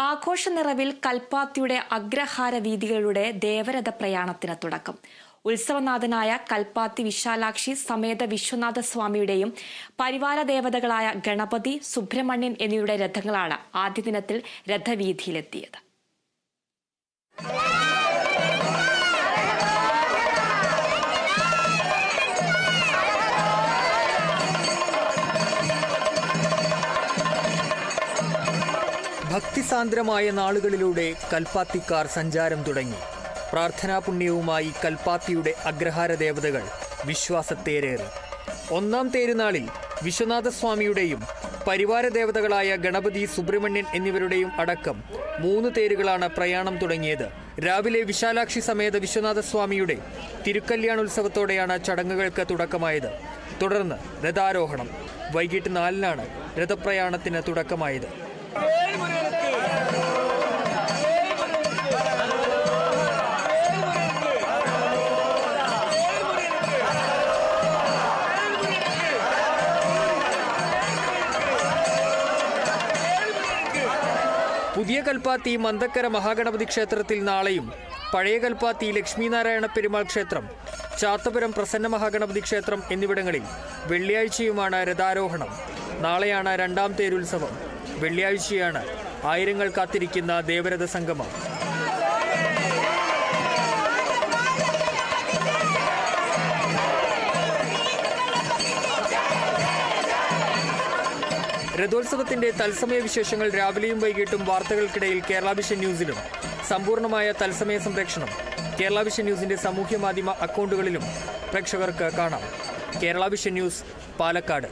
ആഘോഷ നിറവിൽ കൽപ്പാത്തിയുടെ അഗ്രഹാര വീതികളുടെ ദേവരഥ പ്രയാണത്തിന് തുടക്കം. ഉത്സവനാഥനായ കൽപ്പാത്തി വിശാലാക്ഷി സമേത വിശ്വനാഥ സ്വാമിയുടെയും പരിവാര ദേവതകളായ ഗണപതി സുബ്രഹ്മണ്യൻ എന്നിവരുടെ രഥങ്ങളാണ് ആദ്യ ദിനത്തിൽ രഥവീതിയിലെത്തിയത് ഭക്തിസാന്ദ്രമായ നാളുകളിലൂടെ കൽപ്പാത്തിക്കാർ സഞ്ചാരം തുടങ്ങി. പ്രാർത്ഥനാ പുണ്യവുമായി കൽപ്പാത്തിയുടെ അഗ്രഹാര ദേവതകൾ വിശ്വാസത്തേരേറി. ഒന്നാം തേരുനാളിൽ വിശ്വനാഥസ്വാമിയുടെയും പരിവാര ദേവതകളായ ഗണപതി സുബ്രഹ്മണ്യൻ എന്നിവരുടെയും അടക്കം മൂന്ന് തേരുകളാണ് പ്രയാണം തുടങ്ങിയത്. രാവിലെ വിശാലാക്ഷി സമേത വിശ്വനാഥസ്വാമിയുടെ തിരുക്കല്യാണോത്സവത്തോടെയാണ് ചടങ്ങുകൾക്ക് തുടക്കമായത്. തുടർന്ന് രഥാരോഹണം. വൈകിട്ട് നാലിനാണ് രഥപ്രയാണത്തിന് തുടക്കമായത്. പുതിയ കൽപ്പാത്തി മന്ദക്കര മഹാഗണപതി ക്ഷേത്രത്തിൽ നാളെയും പഴയ കൽപ്പാത്തി ലക്ഷ്മീനാരായണ പെരുമാൾ ക്ഷേത്രം ചാത്തപുരം പ്രസന്ന മഹാഗണപതി ക്ഷേത്രം എന്നിവിടങ്ങളിൽ വെള്ളിയാഴ്ചയുമാണ് രഥാരോഹണം. നാളെയാണ് രണ്ടാം തേരുത്സവം. വെള്ളിയാഴ്ചയാണ് ആയിരങ്ങൾ കാത്തിരിക്കുന്ന ദേവരഥ സംഗമം. രഥോത്സവത്തിന്റെ തത്സമയ വിശേഷങ്ങൾ രാവിലെയും വൈകിട്ടും വാർത്തകൾക്കിടയിൽ കേരള വിഷൻ ന്യൂസിലും. സമ്പൂർണമായ തത്സമയ സംപ്രേക്ഷണം കേരള വിഷൻ ന്യൂസിന്റെ സാമൂഹ്യ മാധ്യമ അക്കൗണ്ടുകളിലും പ്രേക്ഷകർക്ക് കാണാം. Kerala vision news Palakkad.